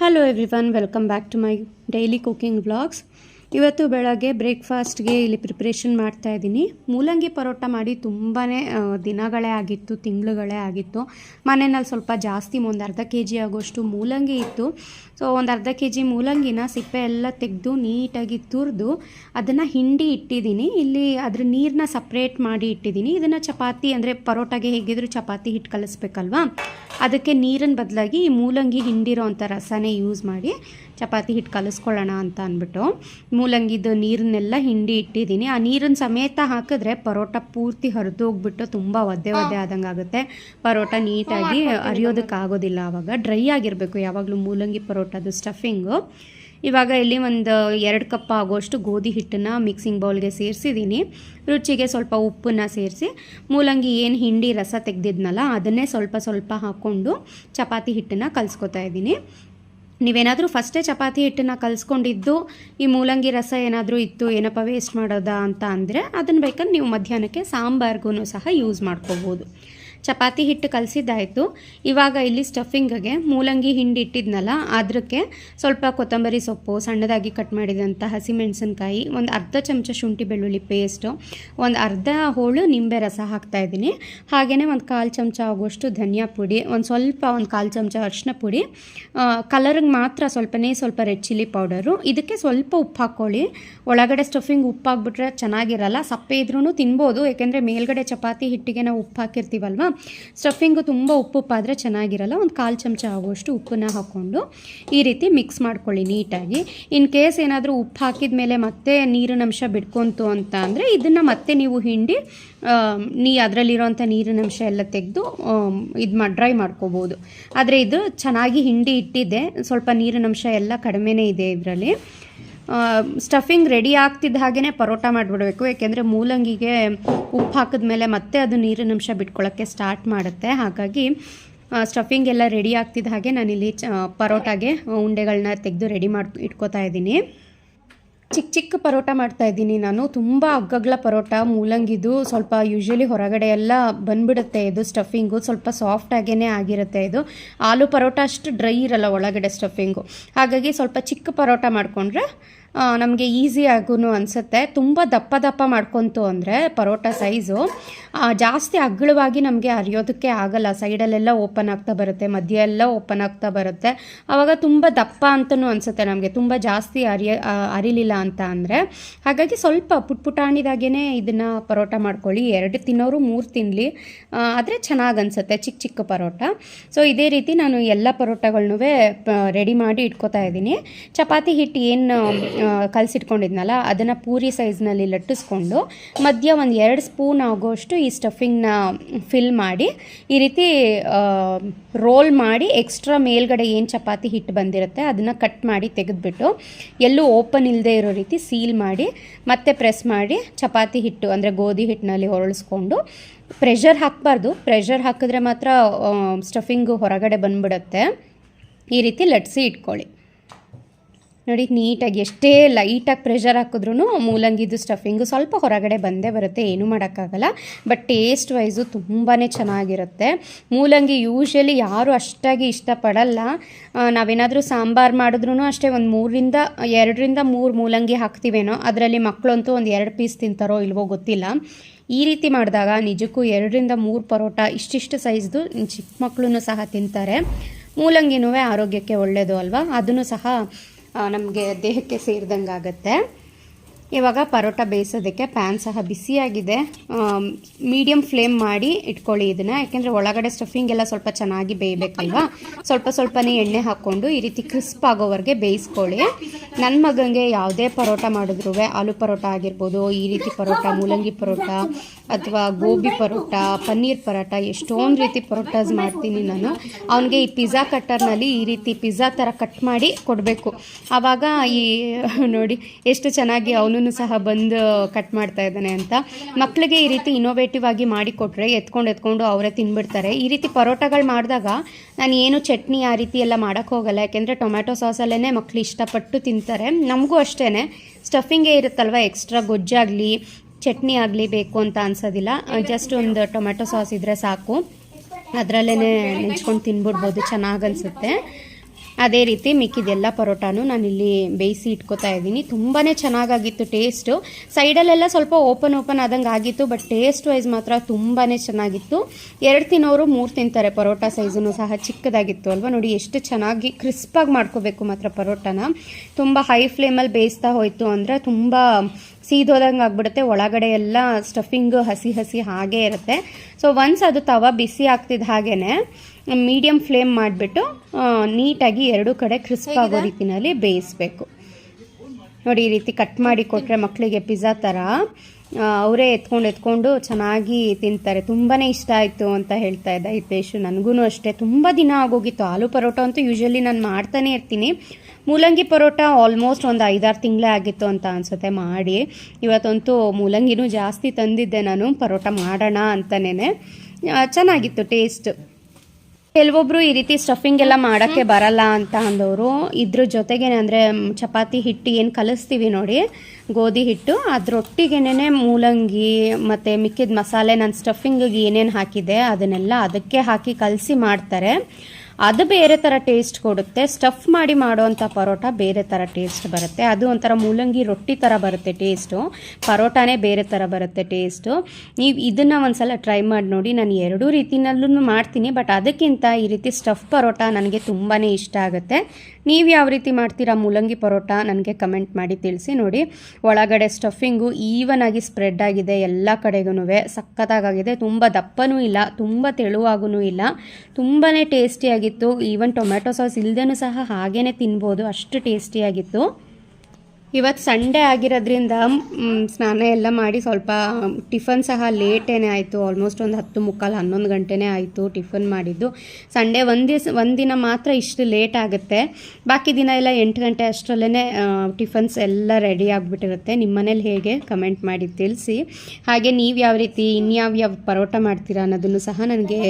Hello everyone welcome back to my daily cooking blogs ಇವತ್ತು ಬೆಳಗ್ಗೆ ಬ್ರೇಕ್ಫಾಸ್ಟ್ಗೆ ಇಲ್ಲಿ ಪ್ರಿಪ್ರೇಷನ್ ಮಾಡ್ತಾ ಇದ್ದೀನಿ. ಮೂಲಂಗಿ ಪರೋಟ ಮಾಡಿ ತುಂಬಾ ದಿನಗಳೇ ಆಗಿತ್ತು, ತಿಂಗಳುಗಳೇ ಆಗಿತ್ತು. ಮನೆಯಲ್ಲಿ ಸ್ವಲ್ಪ ಜಾಸ್ತಿ ಒಂದು ಅರ್ಧ ಕೆ ಜಿ ಆಗೋಷ್ಟು ಮೂಲಂಗಿ ಇತ್ತು. ಸೊ ಒಂದು ಅರ್ಧ ಕೆ ಜಿ ಮೂಲಂಗಿನ ಸಿಪ್ಪೆ ಎಲ್ಲ ತೆಗೆದು ನೀಟಾಗಿ ತುರಿದು ಅದನ್ನು ಹಿಂಡಿ ಇಟ್ಟಿದ್ದೀನಿ. ಇಲ್ಲಿ ಅದ್ರ ನೀರನ್ನ ಸಪ್ರೇಟ್ ಮಾಡಿ ಇಟ್ಟಿದ್ದೀನಿ. ಇದನ್ನು ಚಪಾತಿ ಅಂದರೆ ಪರೋಟಾಗೆ ಹೇಗಿದ್ರು ಚಪಾತಿ ಹಿಟ್ಟು ಕಲಿಸ್ಬೇಕಲ್ವಾ? ಅದಕ್ಕೆ ನೀರಿನ ಬದಲಾಗಿ ಈ ಮೂಲಂಗಿ ಹಿಂಡಿರೋ ಅಂಥ ರಸನೇ ಯೂಸ್ ಮಾಡಿ ಚಪಾತಿ ಹಿಟ್ಟು ಕಲಿಸ್ಕೊಳ್ಳೋಣ ಅಂತ ಅಂದ್ಬಿಟ್ಟು ಮೂಲಂಗಿದು ನೀರನ್ನೆಲ್ಲ ಹಿಂಡಿ ಇಟ್ಟಿದ್ದೀನಿ. ಆ ನೀರನ್ನು ಸಮೇತ ಹಾಕಿದ್ರೆ ಪರೋಟ ಪೂರ್ತಿ ಹರಿದೋಗ್ಬಿಟ್ಟು ತುಂಬ ಒದ್ದೆ ಒದ್ದೆ ಆದಂಗೆ ಆಗುತ್ತೆ ಪರೋಟ ನೀಟಾಗಿ ಅರಿಯೋದಕ್ಕೆ ಆಗೋದಿಲ್ಲ ಆವಾಗ ಡ್ರೈ ಆಗಿರಬೇಕು ಯಾವಾಗಲೂ ಮೂಲಂಗಿ ಪರೋಟದು ಸ್ಟಫಿಂಗು ಇವಾಗ ಇಲ್ಲಿ ಒಂದು ಎರಡು ಕಪ್ ಆಗೋಷ್ಟು ಗೋಧಿ ಹಿಟ್ಟನ್ನು ಮಿಕ್ಸಿಂಗ್ ಬೌಲ್ಗೆ ಸೇರಿಸಿದ್ದೀನಿ. ರುಚಿಗೆ ಸ್ವಲ್ಪ ಉಪ್ಪನ್ನು ಸೇರಿಸಿ, ಮೂಲಂಗಿ ಏನು ಹಿಂಡಿ ರಸ ತೆಗೆದಿದ್ನಲ್ಲ ಅದನ್ನೇ ಸ್ವಲ್ಪ ಸ್ವಲ್ಪ ಹಾಕ್ಕೊಂಡು ಚಪಾತಿ ಹಿಟ್ಟನ್ನು ಕಲಿಸ್ಕೊತಾ ಇದ್ದೀನಿ. ನೀವೇನಾದರೂ ಫಸ್ಟೇ ಚಪಾತಿ ಹಿಟ್ಟನ್ನು ಕಲಿಸ್ಕೊಂಡಿದ್ದು, ಈ ಮೂಲಂಗಿ ರಸ ಏನಾದರೂ ಇತ್ತು, ಏನಪ್ಪ ವೇಸ್ಟ್ ಮಾಡೋದಾ ಅಂತ ಅಂದರೆ ಅದನ್ನು ಬೇಕಾದ್ರೆ ನೀವು ಮಧ್ಯಾಹ್ನಕ್ಕೆ ಸಾಂಬಾರ್ಗೂ ಸಹ ಯೂಸ್ ಮಾಡ್ಕೋಬೋದು. ಚಪಾತಿ ಹಿಟ್ಟು ಕಲಸಿದ್ದಾಯಿತು. ಇವಾಗ ಇಲ್ಲಿ ಸ್ಟಫಿಂಗ್ಗೆ ಮೂಲಂಗಿ ಹಿಂಡಿ ಇಟ್ಟಿದ್ನಲ್ಲ ಅದಕ್ಕೆ ಸ್ವಲ್ಪ ಕೊತ್ತಂಬರಿ ಸೊಪ್ಪು, ಸಣ್ಣದಾಗಿ ಕಟ್ ಮಾಡಿದಂಥ ಹಸಿಮೆಣಸಿನ್ಕಾಯಿ, ಒಂದು ಅರ್ಧ ಚಮಚ ಶುಂಠಿ ಬೆಳ್ಳುಳ್ಳಿ ಪೇಸ್ಟು, ಒಂದು ಅರ್ಧ ಹೋಳು ನಿಂಬೆ ರಸ ಹಾಕ್ತಾಯಿದ್ದೀನಿ ಹಾಗೆಯೇ ಒಂದು ಕಾಲು ಚಮಚ ಆಗುವಷ್ಟು ಧನಿಯಾ ಪುಡಿ, ಒಂದು ಸ್ವಲ್ಪ ಒಂದು ಕಾಲು ಚಮಚ ಅರಿಶಿನ ಪುಡಿ ಕಲರ್ಗೆ ಮಾತ್ರ ಸ್ವಲ್ಪನೇ ಸ್ವಲ್ಪ ರೆಡ್ ಚಿಲ್ಲಿ ಪೌಡರು. ಇದಕ್ಕೆ ಸ್ವಲ್ಪ ಉಪ್ಪು ಹಾಕ್ಕೊಳ್ಳಿ. ಒಳಗಡೆ ಸ್ಟಫಿಂಗ್ ಉಪ್ಪು ಹಾಕ್ಬಿಟ್ರೆ ಚೆನ್ನಾಗಿರಲ್ಲ, ಸಪ್ಪೆ ಇದ್ರೂ ತಿನ್ಬೋದು. ಏಕೆಂದರೆ ಮೇಲ್ಗಡೆ ಚಪಾತಿ ಹಿಟ್ಟಿಗೆ ನಾವು ಉಪ್ಪು ಹಾಕಿರ್ತೀವಲ್ವ ಸ್ಟಫಿಂಗು ತುಂಬ ಉಪ್ಪು ಉಪ್ಪಾದರೆ ಚೆನ್ನಾಗಿರಲ್ಲ, ಒಂದು ಕಾಲು ಚಮಚ ಆಗುವಷ್ಟು ಉಪ್ಪನ್ನ ಹಾಕ್ಕೊಂಡು ಈ ರೀತಿ ಮಿಕ್ಸ್ ಮಾಡ್ಕೊಳ್ಳಿ ನೀಟಾಗಿ. ಇನ್ ಕೇಸ್ ಏನಾದರೂ ಉಪ್ಪು ಹಾಕಿದ ಮೇಲೆ ಮತ್ತೆ ನೀರಿನ ಅಂಶ ಬಿಟ್ಕೊಂತು ಅಂತ ಅಂದರೆ ಇದನ್ನು ಮತ್ತೆ ನೀವು ಹಿಂಡಿ ನೀ ಅದರಲ್ಲಿರೋಂಥ ನೀರಿನ ಅಂಶ ಎಲ್ಲ ತೆಗೆದು ಇದು ಮಾಡಿ ಡ್ರೈ ಮಾಡ್ಕೋಬೋದು. ಆದರೆ ಇದು ಚೆನ್ನಾಗಿ ಹಿಂಡಿ ಇಟ್ಟಿದೆ, ಸ್ವಲ್ಪ ನೀರಿನ ಅಂಶ ಎಲ್ಲ ಕಡಿಮೆನೇ ಇದೆ ಇದರಲ್ಲಿ. ಸ್ಟಫಿಂಗ್ ರೆಡಿ ಆಗ್ತಿದ್ದ ಹಾಗೆಯೇ ಪರೋಟ ಮಾಡಿಬಿಡಬೇಕು. ಯಾಕೆಂದರೆ ಮೂಲಂಗಿಗೆ ಉಪ್ಪು ಹಾಕಿದ್ಮೇಲೆ ಮತ್ತೆ ಅದು ನೀರಿನ ಅಂಶ ಬಿಟ್ಕೊಳ್ಳೋಕ್ಕೆ ಸ್ಟಾರ್ಟ್ ಮಾಡುತ್ತೆ. ಹಾಗಾಗಿ ಸ್ಟಫಿಂಗ್ ಎಲ್ಲ ರೆಡಿ ಆಗ್ತಿದ್ದ ಹಾಗೆ ನಾನಿಲ್ಲಿ ಚ ಪರೋಟಾಗೆ ಉಂಡೆಗಳನ್ನ ತೆಗೆದು ರೆಡಿ ಮಾಡಿ ಇಟ್ಕೋತಾ ಇದ್ದೀನಿ. ಚಿಕ್ಕ ಚಿಕ್ಕ ಪರೋಟ ಮಾಡ್ತಾ ಇದ್ದೀನಿ ನಾನು. ತುಂಬ ಅಗ್ಗಗಳ ಪರೋಟ, ಮೂಲಂಗಿದು ಸ್ವಲ್ಪ ಯೂಶ್ವಲಿ ಹೊರಗಡೆ ಎಲ್ಲ ಬಂದ್ಬಿಡುತ್ತೆ ಇದು ಸ್ಟಫಿಂಗು ಸ್ವಲ್ಪ ಸಾಫ್ಟ್ ಆಗೇ ಆಗಿರುತ್ತೆ ಇದು. ಆಲೂ ಪರೋಟ ಅಷ್ಟು ಡ್ರೈ ಇರಲ್ಲ ಒಳಗಡೆ ಸ್ಟಫಿಂಗು ಹಾಗಾಗಿ ಸ್ವಲ್ಪ ಚಿಕ್ಕ ಪರೋಟ ಮಾಡಿಕೊಂಡ್ರೆ ನಮಗೆ ಈಸಿ ಆಗೂ ಅನಿಸುತ್ತೆ. ತುಂಬ ದಪ್ಪ ದಪ್ಪ ಮಾಡ್ಕೊತು ಅಂದರೆ ಪರೋಟ ಸೈಜು ಜಾಸ್ತಿ ಅಗ್ಗಳವಾಗಿ ನಮಗೆ ಅರಿಯೋದಕ್ಕೆ ಆಗಲ್ಲ. ಸೈಡಲ್ಲೆಲ್ಲ ಓಪನ್ ಆಗ್ತಾ ಬರುತ್ತೆ, ಮಧ್ಯ ಎಲ್ಲ ಓಪನ್ ಆಗ್ತಾ ಬರುತ್ತೆ. ಆವಾಗ ತುಂಬ ದಪ್ಪ ಅಂತಲೂ ಅನಿಸುತ್ತೆ ನಮಗೆ. ತುಂಬ ಜಾಸ್ತಿ ಅರಿಯ ಅರಿಲಿಲ್ಲ ಅಂತ ಅಂದರೆ. ಹಾಗಾಗಿ ಸ್ವಲ್ಪ ಪುಟ್ ಪುಟಾಣಿದಾಗೇ ಇದನ್ನು ಪರೋಟ ಮಾಡ್ಕೊಳ್ಳಿ. ಎರಡು ತಿನ್ನೋರು ಮೂರು ತಿನ್ನಲಿ ಆದರೆ ಚೆನ್ನಾಗಿ ಅನಿಸುತ್ತೆ ಚಿಕ್ಕ ಚಿಕ್ಕ ಪರೋಟ. ಸೊ ಇದೇ ರೀತಿ ನಾನು ಎಲ್ಲ ಪರೋಟಗಳನ್ನೂ ರೆಡಿ ಮಾಡಿ ಇಟ್ಕೋತಾ ಇದ್ದೀನಿ. ಚಪಾತಿ ಹಿಟ್ಟು ಏನು ಕಲಸಿಟ್ಕೊಂಡಿದ್ನಲ್ಲ, ಅದನ್ನು ಪೂರಿ ಸೈಜ್ನಲ್ಲಿ ಲಟ್ಟಿಸ್ಕೊಂಡು ಮಧ್ಯ ಒಂದು ಎರಡು ಸ್ಪೂನ್ ಆಗೋಷ್ಟು ಈ ಸ್ಟಫಿಂಗ್ನ ಫಿಲ್ ಮಾಡಿ, ಈ ರೀತಿ ರೋಲ್ ಮಾಡಿ ಎಕ್ಸ್ಟ್ರಾ ಮೇಲ್ಗಡೆ ಏನು ಚಪಾತಿ ಹಿಟ್ಟು ಬಂದಿರುತ್ತೆ ಅದನ್ನು ಕಟ್ ಮಾಡಿ ತೆಗೆದುಬಿಟ್ಟು, ಎಲ್ಲೂ ಓಪನ್ ಇಲ್ಲದೆ ಇರೋ ರೀತಿ ಸೀಲ್ ಮಾಡಿ, ಮತ್ತೆ ಪ್ರೆಸ್ ಮಾಡಿ ಚಪಾತಿ ಹಿಟ್ಟು, ಅಂದರೆ ಗೋಧಿ ಹಿಟ್ಟಿನಲ್ಲಿ ಹೊರಳಿಸ್ಕೊಂಡು, ಪ್ರೆಷರ್ ಹಾಕಬಾರ್ದು. ಪ್ರೆಷರ್ ಹಾಕಿದ್ರೆ ಮಾತ್ರ ಸ್ಟಫಿಂಗು ಹೊರಗಡೆ ಬಂದುಬಿಡುತ್ತೆ. ಈ ರೀತಿ ಲಟ್ಸಿ ಇಟ್ಕೊಳ್ಳಿ. ನೋಡಿ, ನೀಟಾಗಿ ಎಷ್ಟೇ ಲೈಟಾಗಿ ಪ್ರೆಷರ್ ಹಾಕಿದ್ರೂ ಮೂಲಂಗಿದು ಸ್ಟಫಿಂಗು ಸ್ವಲ್ಪ ಹೊರಗಡೆ ಬಂದೇ ಬರುತ್ತೆ, ಏನೂ ಮಾಡೋಕ್ಕಾಗಲ್ಲ. ಬಟ್ ಟೇಸ್ಟ್ ವೈಸು ತುಂಬಾ ಚೆನ್ನಾಗಿರುತ್ತೆ. ಮೂಲಂಗಿ ಯೂಶ್ವಲಿ ಯಾರು ಅಷ್ಟಾಗಿ ಇಷ್ಟಪಡಲ್ಲ. ನಾವೇನಾದರೂ ಸಾಂಬಾರು ಮಾಡಿದ್ರೂ ಅಷ್ಟೇ ಒಂದು ಮೂರರಿಂದ ಎರಡರಿಂದ ಮೂರು ಮೂಲಂಗಿ ಹಾಕ್ತೀವೇನೋ, ಅದರಲ್ಲಿ ಮಕ್ಕಳಂತೂ ಒಂದು ಎರಡು ಪೀಸ್ ತಿಂತಾರೋ ಇಲ್ವೋ ಗೊತ್ತಿಲ್ಲ. ಈ ರೀತಿ ಮಾಡಿದಾಗ ನಿಜಕ್ಕೂ ಎರಡರಿಂದ ಮೂರು ಪರೋಟ ಇಷ್ಟಿಷ್ಟು ಸೈಜ್ದು ಚಿಕ್ಕ ಮಕ್ಕಳು ಸಹ ತಿಂತಾರೆ. ಮೂಲಂಗಿನೂ ಆರೋಗ್ಯಕ್ಕೆ ಒಳ್ಳೆಯದು ಅಲ್ವಾ? ಅದನ್ನು ಸಹ ನಮಗೆ ದೇಹಕ್ಕೆ ಸೇರಿದಂಗೆ ಆಗುತ್ತೆ ಇವಾಗ ಪರೋಟ ಬೇಯಿಸೋದಕ್ಕೆ ಪ್ಯಾನ್ ಸಹ ಬಿಸಿಯಾಗಿದೆ. ಮೀಡಿಯಮ್ ಫ್ಲೇಮ್ ಮಾಡಿ ಇಟ್ಕೊಳ್ಳಿ ಇದನ್ನು. ಯಾಕೆಂದರೆ ಒಳಗಡೆ ಸ್ಟಫಿಂಗ್ ಎಲ್ಲ ಸ್ವಲ್ಪ ಚೆನ್ನಾಗಿ ಬೇಯಬೇಕಲ್ವಾ? ಸ್ವಲ್ಪ ಸ್ವಲ್ಪನೇ ಎಣ್ಣೆ ಹಾಕ್ಕೊಂಡು ಈ ರೀತಿ ಕ್ರಿಸ್ಪ್ ಆಗೋವರೆಗೆ ಬೇಯಿಸ್ಕೊಳ್ಳಿ. ನನ್ನ ಮಗನಿಗೆ ಯಾವುದೇ ಪರೋಟ ಮಾಡಿದ್ರು ಆಲೂ ಪರೋಟ ಆಗಿರ್ಬೋದು, ಈ ರೀತಿ ಪರೋಟ, ಮೂಲಂಗಿ ಪರೋಟ ಅಥವಾ ಗೋಬಿ ಪರೋಟ, ಪನ್ನೀರ್ ಪರೋಟ, ಎಷ್ಟೊಂದು ರೀತಿ ಪರೋಟಾಸ್ ಮಾಡ್ತೀನಿ ನಾನು. ಅವನಿಗೆ ಈ ಪಿಜ್ಜಾ ಕಟ್ಟರ್ನಲ್ಲಿ ಈ ರೀತಿ ಪಿಜ್ಜಾ ಥರ ಕಟ್ ಮಾಡಿ ಕೊಡಬೇಕು. ಆವಾಗ ಈ, ನೋಡಿ, ಎಷ್ಟು ಚೆನ್ನಾಗಿ ಅವನು ಸಹ ಬಂದು ಕಟ್ ಮಾಡ್ತಾ ಇದ್ದಾನೆ ಅಂತ. ಮಕ್ಕಳಿಗೆ ಈ ರೀತಿ ಇನೋವೇಟಿವ್ ಆಗಿ ಮಾಡಿಕೊಟ್ರೆ ಎತ್ಕೊಂಡು ಎತ್ಕೊಂಡು ಅವರೇ ತಿನ್ಬಿಡ್ತಾರೆ. ಈ ರೀತಿ ಪರೋಟಗಳು ಮಾಡಿದಾಗ ನಾನು ಏನು ಚಟ್ನಿ ಆ ರೀತಿ ಎಲ್ಲ ಮಾಡೋಕ್ಕೆ ಹೋಗಲ್ಲ. ಯಾಕೆಂದರೆ ಟೊಮ್ಯಾಟೊ ಸಾಸಲ್ಲೇ ಮಕ್ಕಳು ಇಷ್ಟಪಟ್ಟು ತಿಂತಾರೆ. ನಮಗೂ ಅಷ್ಟೇ ಸ್ಟಫಿಂಗೇ ಇರುತ್ತಲ್ವ? ಎಕ್ಸ್ಟ್ರಾ ಗೊಜ್ಜಾಗಲಿ ಚಟ್ನಿ ಆಗಲಿ ಬೇಕು ಅಂತ ಅನ್ಸೋದಿಲ್ಲ. ಜಸ್ಟ್ ಒಂದು ಟೊಮೆಟೊ ಸಾಸ್ ಇದ್ದರೆ ಸಾಕು. ಅದರಲ್ಲೇ ನೆಂಚ್ಕೊಂಡು ತಿನ್ಬಿಡ್ಬೋದು. ಚೆನ್ನಾಗಿ ಅನಿಸುತ್ತೆ. ಅದೇ ರೀತಿ ಮಿಕ್ಕಿದೆಲ್ಲ ಪರೋಟಾನು ನಾನಿಲ್ಲಿ ಬೇಯಿಸಿ ಇಟ್ಕೋತಾ ಇದ್ದೀನಿ. ತುಂಬಾ ಚೆನ್ನಾಗಾಗಿತ್ತು ಟೇಸ್ಟು. ಸೈಡಲ್ಲೆಲ್ಲ ಸ್ವಲ್ಪ ಓಪನ್ ಓಪನ್ ಆದಂಗೆ ಆಗಿತ್ತು, ಬಟ್ ಟೇಸ್ಟ್ ವೈಸ್ ಮಾತ್ರ ತುಂಬಾ ಚೆನ್ನಾಗಿತ್ತು. ಎರಡು ತಿನ್ನೋರು ಮೂರು ತಿಂತಾರೆ ಪರೋಟ ಸೈಜನ್ನು ಸಹ ಚಿಕ್ಕದಾಗಿತ್ತು ಅಲ್ವಾ? ನೋಡಿ, ಎಷ್ಟು ಚೆನ್ನಾಗಿ ಕ್ರಿಸ್ಪಾಗಿ ಮಾಡ್ಕೋಬೇಕು ಮಾತ್ರ ಪರೋಟಾನ. ತುಂಬ ಹೈ ಫ್ಲೇಮಲ್ಲಿ ಬೇಯಿಸ್ತಾ ಹೋಯಿತು ಅಂದರೆ ತುಂಬ ಸೀದೋದಂಗೆ ಆಗ್ಬಿಡುತ್ತೆ. ಒಳಗಡೆ ಎಲ್ಲ ಸ್ಟಫಿಂಗ್ ಹಸಿ ಹಸಿ ಹಾಗೆ ಇರುತ್ತೆ. ಸೊ ಒನ್ಸ್ ಅದು ತವ ಬಿಸಿ ಆಗ್ತಿದ್ದ ಹಾಗೇನೆ ಮೀಡಿಯಮ್ ಫ್ಲೇಮ್ ಮಾಡಿಬಿಟ್ಟು ನೀಟಾಗಿ ಎರಡು ಕಡೆ ಕ್ರಿಸ್ಪ್ ಆಗೋ ರೀತಿಯಲ್ಲಿ ಬೇಯಿಸ್ಬೇಕು. ನೋಡಿ, ಈ ರೀತಿ ಕಟ್ ಮಾಡಿ ಕೊಟ್ಟರೆ ಮಕ್ಕಳಿಗೆ ಪಿಜ್ಜಾ ಥರ ಅವರೇ ಎತ್ಕೊಂಡು ಎತ್ಕೊಂಡು ಚೆನ್ನಾಗಿ ತಿಂತಾರೆ. ತುಂಬಾ ಇಷ್ಟ ಆಯಿತು ಅಂತ ಹೇಳ್ತಾ ಇದ್ದ ಹಿತೇಶು. ನನಗೂ ಅಷ್ಟೇ. ತುಂಬ ದಿನ ಆಗೋಗಿತ್ತು. ಆಲೂ ಪರೋಟ ಅಂತೂ ಯೂಶ್ವಲಿ ನಾನು ಮಾಡ್ತಾನೆ ಇರ್ತೀನಿ. ಮೂಲಂಗಿ ಪರೋಟ ಆಲ್ಮೋಸ್ಟ್ ಒಂದು ಐದಾರು ತಿಂಗಳೇ ಆಗಿತ್ತು ಅಂತ ಅನಿಸುತ್ತೆ ಮಾಡಿ. ಇವತ್ತಂತೂ ಮೂಲಂಗಿನೂ ಜಾಸ್ತಿ ತಂದಿದ್ದೆ ನಾನು. ಪರೋಟ ಮಾಡೋಣ ಅಂತಲೇ ಚೆನ್ನಾಗಿತ್ತು ಟೇಸ್ಟ್ ಕೆಲವೊಬ್ರು ಈ ರೀತಿ ಸ್ಟಫಿಂಗ್ ಎಲ್ಲ ಮಾಡೋಕ್ಕೆ ಬರಲ್ಲ ಅಂತ ಅಂದವರು. ಇದ್ರ ಜೊತೆಗೇನೆ ಅಂದರೆ ಚಪಾತಿ, ಹಿಟ್ಟು ಏನು ಕಲಿಸ್ತೀವಿ ನೋಡಿ. ಗೋಧಿ, ಹಿಟ್ಟು ಅದ್ರೊಟ್ಟಿಗೆನೆ ಮೂಲಂಗಿ ಮತ್ತು ಮಿಕ್ಕಿದ ಮಸಾಲೆ, ನಾನು ಸ್ಟಫಿಂಗಿಗೆ ಏನೇನು ಹಾಕಿದೆ ಅದನ್ನೆಲ್ಲ ಅದಕ್ಕೆ ಹಾಕಿ ಕಲಸಿ ಮಾಡ್ತಾರೆ. ಅದು ಬೇರೆ ಥರ ಟೇಸ್ಟ್ ಕೊಡುತ್ತೆ. ಸ್ಟಫ್ ಮಾಡಿ ಮಾಡುವಂಥ ಪರೋಟ ಬೇರೆ ಥರ ಟೇಸ್ಟ್ ಬರುತ್ತೆ. ಅದು ಒಂಥರ ಮೂಲಂಗಿ ರೊಟ್ಟಿ ಥರ ಬರುತ್ತೆ ಟೇಸ್ಟು ಪರೋಟಾನೇ ಬೇರೆ ಥರ ಬರುತ್ತೆ ಟೇಸ್ಟು ನೀವು ಇದನ್ನು ಒಂದ್ಸಲ ಟ್ರೈ ಮಾಡಿ ನೋಡಿ. ನಾನು ಎರಡೂ ರೀತಿನಲ್ಲೂ ಮಾಡ್ತೀನಿ ಬಟ್ ಅದಕ್ಕಿಂತ ಈ ರೀತಿ ಸ್ಟಫ್ ಪರೋಟ ನನಗೆ ತುಂಬಾ ಇಷ್ಟ ಆಗುತ್ತೆ. ನೀವು ಯಾವ ರೀತಿ ಮಾಡ್ತೀರಾ ಮೂಲಂಗಿ ಪರೋಟ ನನಗೆ ಕಮೆಂಟ್ ಮಾಡಿ ತಿಳಿಸಿ ನೋಡಿ. ಒಳಗಡೆ ಸ್ಟಫಿಂಗು ಈವನ್ ಆಗಿ ಸ್ಪ್ರೆಡ್ ಆಗಿದೆ ಎಲ್ಲ ಕಡೆಗೂ ಸಖತ್ತಾಗಿದೆ ತುಂಬ ದಪ್ಪನೂ ಇಲ್ಲ, ತುಂಬ ತೆಳುವಾಗೂ ಇಲ್ಲ. ತುಂಬಾ ಟೇಸ್ಟಿಯಾಗಿತ್ತು ಈವನ್ ಟೊಮೆಟೊ ಸಾಸ್ ಇಲ್ಲದೇನೂ ಸಹ ಹಾಗೇ ತಿನ್ಬೋದು. ಅಷ್ಟು ಟೇಸ್ಟಿಯಾಗಿತ್ತು ಇವತ್ತು ಸಂಡೇ ಆಗಿರೋದ್ರಿಂದ ಸ್ನಾನ ಎಲ್ಲ ಮಾಡಿ ಸ್ವಲ್ಪ ಟಿಫನ್ ಸಹ ಲೇಟೇ ಆಯಿತು. ಆಲ್ಮೋಸ್ಟ್ ಒಂದು ಹತ್ತು ಮುಕ್ಕಾಲು, ಹನ್ನೊಂದು ಗಂಟೆನೇ ಆಯಿತು ಟಿಫನ್ ಮಾಡಿದ್ದು. ಸಂಡೇ ಒಂದು ದಿವಸ ಒಂದಿನ ಮಾತ್ರ ಇಷ್ಟು ಲೇಟ್ ಆಗುತ್ತೆ. ಬಾಕಿ ದಿನ ಎಲ್ಲ ಎಂಟು ಗಂಟೆ ಅಷ್ಟರಲ್ಲೇ ಟಿಫನ್ಸ್ ಎಲ್ಲ ರೆಡಿ ಆಗಿಬಿಟ್ಟಿರುತ್ತೆ. ನಿಮ್ಮ ಮನೇಲಿ ಹೇಗೆ? ಕಮೆಂಟ್ ಮಾಡಿ ತಿಳಿಸಿ. ಹಾಗೆ ನೀವು ಯಾವ ರೀತಿ ಇನ್ಯಾವ ಯಾವ ಪರೋಟ ಮಾಡ್ತೀರಾ ಅನ್ನೋದನ್ನು ಸಹ ನನಗೆ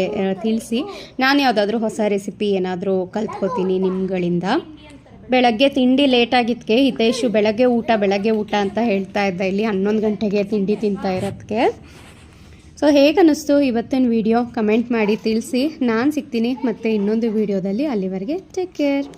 ತಿಳಿಸಿ. ನಾನು ಯಾವುದಾದ್ರೂ ಹೊಸ ರೆಸಿಪಿ ಏನಾದರೂ ಕಲ್ತ್ಕೋತೀನಿ ನಿಮ್ಗಳಿಂದ. ಬೆಳಗ್ಗೆ ತಿಂಡಿ ಲೇಟ್ ಆಗಿದ್ದಕ್ಕೆ ಹಿತೇಶು ಬೆಳಗ್ಗೆ ಊಟ ಬೆಳಗ್ಗೆ ಊಟ ಅಂತ ಹೇಳ್ತಾ ಇದ್ದ. ಇಲ್ಲಿ ಹನ್ನೊಂದು ಗಂಟೆಗೆ ತಿಂಡಿ ತಿಂತಾ ಇರೋದಕ್ಕೆ ಸೊ ಹೇಗೆ ಅನ್ನಿಸ್ತು ಇವತ್ತಿನ ವಿಡಿಯೋ ಕಮೆಂಟ್ ಮಾಡಿ ತಿಳಿಸಿ. ನಾನು ಸಿಗ್ತೀನಿ ಮತ್ತು ಇನ್ನೊಂದು ವಿಡಿಯೋದಲ್ಲಿ ಅಲ್ಲಿವರೆಗೆ ಟೇಕ್ ಕೇರ್